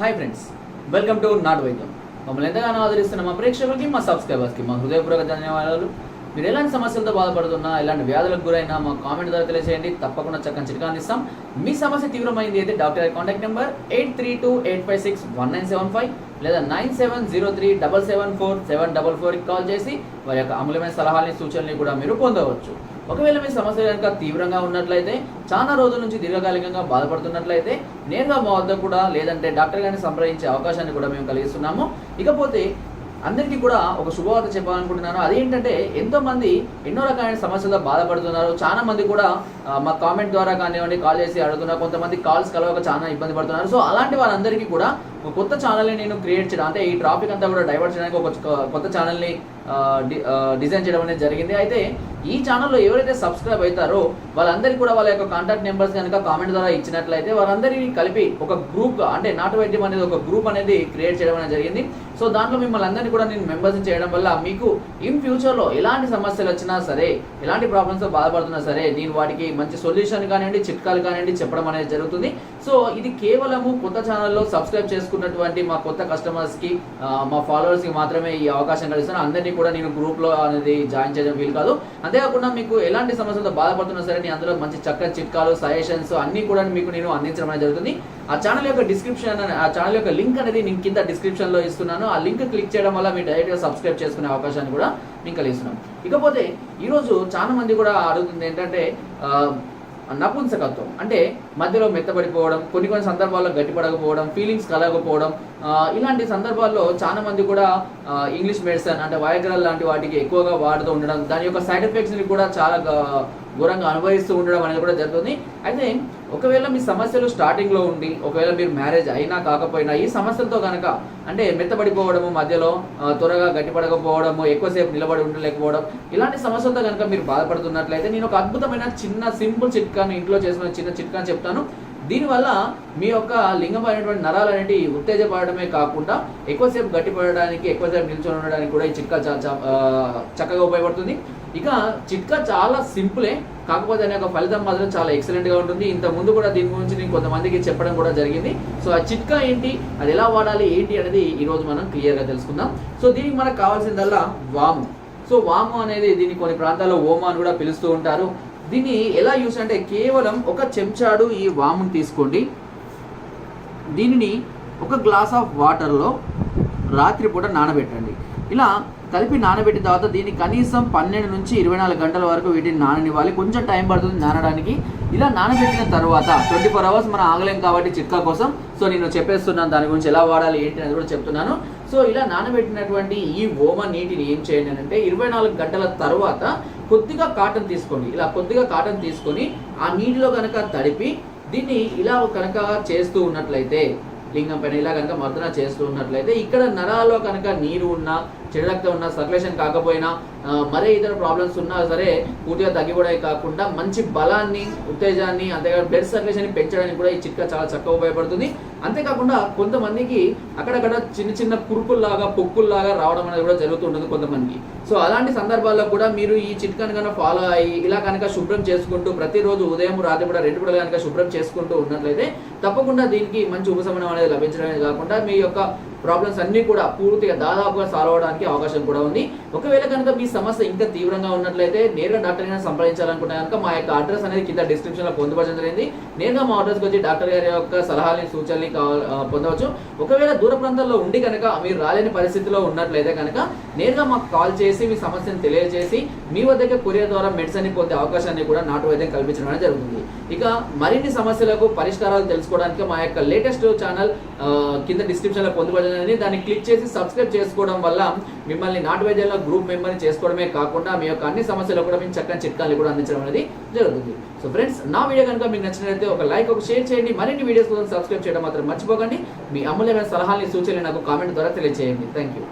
Hi friends welcome to నాట్ వైద్యం మమ్మల్ని ఎంతగానో ఆదరిస్తున్న మా ప్రేక్షకులకి మా సబ్స్క్రైబర్స్కి మా హృదయపూర్వక ధన్యవాదాలు. మీరు ఎలాంటి సమస్యలతో బాధపడుతున్నా ఎలాంటి వ్యాధులకు గురైనా మా కామెంట్ ద్వారా తెలియజేయండి తప్పకుండా చక్కని చిట్కా అందిస్తాం. మీ సమస్య తీవ్రమైంది అయితే డాక్టర్ గారి contact number eight three two eight five six one nine seven five లేదా nine seven zero three double seven four seven double ఫోర్కి కాల్ చేసి వారి యొక్క అమూల్యమైన సలహాలని సూచనలు కూడా మీరు పొందవచ్చు. ఒకవేళ మీ సమస్య కనుక తీవ్రంగా ఉన్నట్లయితే చాలా రోజుల నుంచి దీర్ఘకాలికంగా బాధపడుతున్నట్లయితే నేరుగా మా వద్ద కూడా లేదంటే డాక్టర్ గారిని సంప్రదించే అవకాశాన్ని కూడా మేము కలిగిస్తున్నాము. ఇకపోతే అందరికీ కూడా ఒక శుభవార్త చెప్పాలనుకుంటున్నాను. అదేంటంటే ఎంతో మంది ఎన్నో రకాలైన సమస్యలతో బాధపడుతున్నారు. చాలా మంది కూడా మా కామెంట్ ద్వారా కానివ్వండి కాల్ చేసి అడుగుతున్నారు. కొంతమంది కాల్స్ కలవక చాలా ఇబ్బంది పడుతున్నారు. సో అలాంటి వారందరికీ కూడా కొత్త ఛానల్ని నేను క్రియేట్ చేయడం అంటే ఈ టాపిక్ అంతా కూడా డైవర్ట్ చేయడానికి ఒక కొత్త ఛానల్ని డిజైన్ చేయడం అనేది జరిగింది. అయితే ఈ ఛానల్లో ఎవరైతే సబ్స్క్రైబ్ అవుతారో వాళ్ళందరికీ కూడా వాళ్ళ యొక్క కాంటాక్ట్ నెంబర్స్ కనుక కామెంట్ ద్వారా ఇచ్చినట్లయితే వారందరినీ కలిపి ఒక గ్రూప్ అంటే నాటు వైద్యం అనేది ఒక గ్రూప్ అనేది క్రియేట్ చేయడం అనేది జరిగింది. సో దాంట్లో మిమ్మల్ని అందరినీ కూడా నేను మెంబర్స్ చేయడం వల్ల మీకు ఇన్ ఫ్యూచర్లో ఎలాంటి సమస్యలు వచ్చినా సరే ఎలాంటి ప్రాబ్లమ్స్తో బాధపడుతున్నా సరే నేను వాటికి మంచి సొల్యూషన్ కానివ్వండి చిట్కాలు కానివ్వండి చెప్పడం అనేది జరుగుతుంది. సో ఇది కేవలము కొత్త ఛానల్లో సబ్స్క్రైబ్ చేసుకున్నటువంటి మా కొత్త కస్టమర్స్కి మా ఫాలోవర్స్కి మాత్రమే ఈ అవకాశం కలిగిస్తున్నాను అందరినీ కూడా నేను గ్రూప్లో అనేది జాయిన్ చేయడం వీలు కాదు. అంతేకాకుండా మీకు ఎలాంటి సమస్యలతో బాధపడుతున్నా సరే నేను అందులో మంచి చక్కని చిట్కాలు సజెషన్స్ అన్నీ కూడా మీకు నేను అందించడం అనేది జరుగుతుంది. ఆ ఛానల్ యొక్క డిస్క్రిప్షన్ ఆ ఛానల్ యొక్క లింక్ అనేది నేను కింద డిస్క్రిప్షన్లో ఇస్తున్నాను. ఆ లింక్ క్లిక్ చేయడం వల్ల మీరు డైరెక్ట్గా సబ్స్క్రైబ్ చేసుకునే అవకాశాన్ని కూడా మీకు కలిగిస్తున్నాం ఇకపోతే ఈరోజు చాలా మంది కూడా అడుగుతుంది ఏంటంటే నపుంసకత్వం. అంటే మధ్యలో మెత్తబడిపోవడం కొన్ని కొన్ని సందర్భాల్లో గట్టిపడకపోవడం ఫీలింగ్స్ కలగకపోవడం ఇలాంటి సందర్భాల్లో చాలా మంది కూడా ఇంగ్లీష్ మెడిసిన్ అంటే వయగ్రల్ లాంటి వాటికి ఎక్కువగా వాడుతూ ఉండడం దాని యొక్క సైడ్ ఎఫెక్ట్స్ని కూడా చాలా ఘోరంగా అనుభవిస్తూ ఉండడం అనేది కూడా జరుగుతుంది. అయితే ఒకవేళ మీ సమస్యలు స్టార్టింగ్లో ఉండి ఒకవేళ మీరు మ్యారేజ్ అయినా కాకపోయినా ఈ సమస్యలతో కనుక అంటే మెత్తబడిపోవడము మధ్యలో త్వరగా గట్టిపడకపోవడము ఎక్కువసేపు నిలబడి ఉండలేకపోవడం ఇలాంటి సమస్యలతో కనుక మీరు బాధపడుతున్నట్లయితే నేను ఒక అద్భుతమైన చిన్న సింపుల్ చిట్కాను ఇంట్లో చేసిన చిన్న చిట్కాను చెప్తాను. దీనివల్ల మీ యొక్క లింగమైనటువంటి నరాలు అనేవి ఉత్తేజపడమే కాకుండా ఎక్కువసేపు గట్టిపడడానికి ఎక్కువసేపు నిల్చొని ఉండడానికి కూడా ఈ చిట్కా చాలా చక్కగా ఉపయోగపడుతుంది. ఇక చిట్కా చాలా సింపులే కాకపోతే దాని యొక్క ఫలితం మాత్రం చాలా ఎక్సలెంట్గా ఉంటుంది. ఇంత ముందు కూడా దీని గురించి నేను కొంతమందికి చెప్పడం కూడా జరిగింది. సో ఆ చిట్కా ఏంటి అది ఎలా వాడాలి ఏంటి అనేది ఈ రోజు మనం క్లియర్గా తెలుసుకుందాం. సో దీనికి మనకు కావాల్సిందల్లా వాము. సో వాము అనేది దీన్ని కొన్ని ప్రాంతాల్లో ఓమా అని కూడా పిలుస్తూ ఉంటారు. దీన్ని ఎలా యూస్ అంటే కేవలం ఒక చెంచాడు ఈ వాముని తీసుకోండి. దీనిని ఒక గ్లాస్ ఆఫ్ వాటర్లో రాత్రిపూట నానబెట్టండి. ఇలా కలిపి నానబెట్టిన తర్వాత దీన్ని కనీసం పన్నెండు నుంచి ఇరవై నాలుగు గంటల వరకు వీటిని నాననివ్వాలి. కొంచెం టైం పడుతుంది నానడానికి. ఇలా నానబెట్టిన తర్వాత ట్వంటీ ఫోర్ అవర్స్ మనం ఆగలేం కాబట్టి చిట్కా కోసం. సో నేను చెప్పేస్తున్నాను దాని గురించి ఎలా వాడాలి ఏంటి అనేది కూడా చెప్తున్నాను. సో ఇలా నానబెట్టినటువంటి ఈ ఓమ నీటిని ఏం చేయండి అంటే ఇరవై నాలుగు గంటల తర్వాత కొద్దిగా కాటన్ తీసుకోండి ఇలా కొద్దిగా కాటన్ తీసుకొని ఆ నీటిలో కనుక తడిపి దీన్ని ఇలా కనుక చేస్తూ ఉన్నట్లయితే లింగం పైన ఇలా కనుక మర్దన చేస్తూ ఉన్నట్లయితే ఇక్కడ నరాల్లో కనుక నీరు ఉన్నా చెడు ఉన్నా సర్క్యులేషన్ కాకపోయినా మరే ఇతర ప్రాబ్లమ్స్ ఉన్నా సరే పూర్తిగా తగ్గిపోవడమే కాకుండా మంచి బలాన్ని ఉత్తేజాన్ని అంతేకాదు బ్లడ్ సర్కులేషన్ని పెంచడానికి కూడా ఈ చిట్కా చాలా చక్కగా ఉపయోగపడుతుంది. అంతేకాకుండా కొంతమందికి అక్కడక్కడ చిన్న చిన్న కురుపుల్లాగా పొక్కుల్లాగా రావడం అనేది కూడా జరుగుతుంటుంది కొంతమందికి. సో అలాంటి సందర్భాల్లో కూడా మీరు ఈ చిట్కాను కనుక ఫాలో అయ్యి ఇలా కనుక శుభ్రం చేసుకుంటూ ప్రతిరోజు ఉదయం రాత్రి కూడా రెండు కూడా కనుక శుభ్రం చేసుకుంటూ ఉన్నట్లయితే తప్పకుండా దీనికి మంచి ఉపశమనం అనేది లభించడమే కాకుండా మీ యొక్క ప్రాబ్లమ్స్ అన్ని కూడా పూర్తిగా దాదాపుగా సాల్వ్ అవడానికి అవకాశం కూడా ఉంది. ఒకవేళ కనుక మీ సమస్య ఇంకా తీవ్రంగా ఉన్నట్లయితే నేరుగా డాక్టర్ గారిని సంప్రదించాలనుకుంటే కనుక మా యొక్క అడ్రస్ అనేది కింద డిస్క్రిప్షన్లో పొందుపరచడం జరిగింది. నేరుగా మా అడ్రస్కి వచ్చి డాక్టర్ గారి యొక్క సలహాలని సూచనలు పొందవచ్చు. ఒకవేళ దూర ప్రాంతాల్లో ఉండి కనుక మీరు రాలేని పరిస్థితిలో ఉన్నట్లయితే కనుక నేరుగా మాకు కాల్ చేసి మీ సమస్యను తెలియజేసి మీ వద్దకే కొరియర్ ద్వారా మెడిసిన్ పొందే అవకాశాన్ని కూడా నాటు వైద్యం కల్పించడం అనేది జరుగుతుంది. ఇక మరిన్ని సమస్యలకు పరిష్కారాలు తెలుసుకోవడానికి మా యొక్క లేటెస్ట్ ఛానల్ కింద డిస్క్రిప్షన్లో పొందుపడిందని దాన్ని క్లిక్ చేసి సబ్స్క్రైబ్ చేసుకోవడం వల్ల మిమ్మల్ని నాటు వైద్యంలో గ్రూప్ మెంబర్ని చేసుకోవడమే కాకుండా మీ యొక్క అన్ని సమస్యలు కూడా మేము చక్కని చిట్కాలు కూడా అందించడం అనేది జరుగుతుంది. సో ఫ్రెండ్స్ నా వీడియో కనుక మీకు నచ్చినట్లయితే ఒక లైక్ ఒక షేర్ చేయండి. మరిన్ని వీడియోస్ కోసం సబ్స్క్రైబ్ చేయడం మాత్రం మర్చిపోకండి. మీ అమూల్యమైన సలహాలని సూచనలు నాకు కామెంట్ ద్వారా తెలియజేయండి థ్యాంక్ యూ